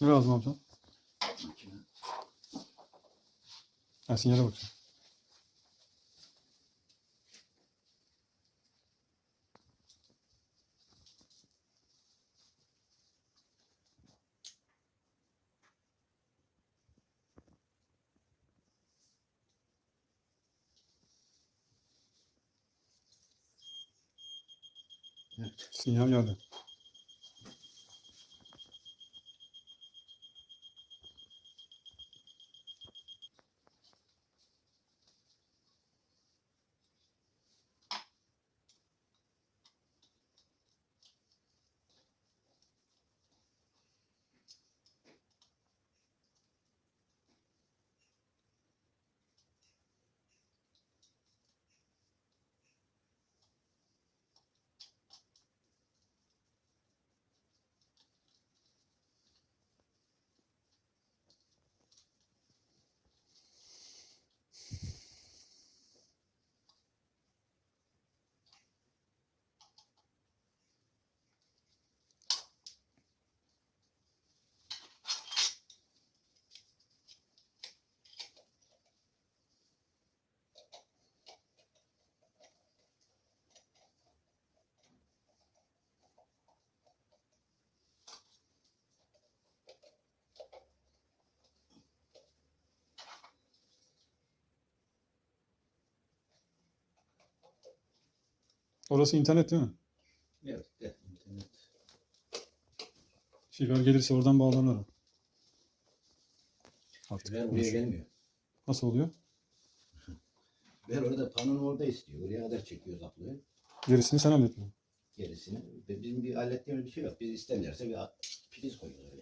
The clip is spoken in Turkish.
Ne lazım amca? Ha sinyale bakacağım. Evet. Sinyal geldi. Orası internet değil mi? Evet. evet. internet. Fiber gelirse oradan bağlanır. Artık Fiber buraya gelmiyor. Nasıl oluyor? Ver orada panon orada istiyor. Oraya kadar çekiyor kaplığı. Gerisini sen hallettin. Gerisini. Bizim bir hallettiğimiz bir şey yok. Biz isterlerse bir priz koyuyoruz.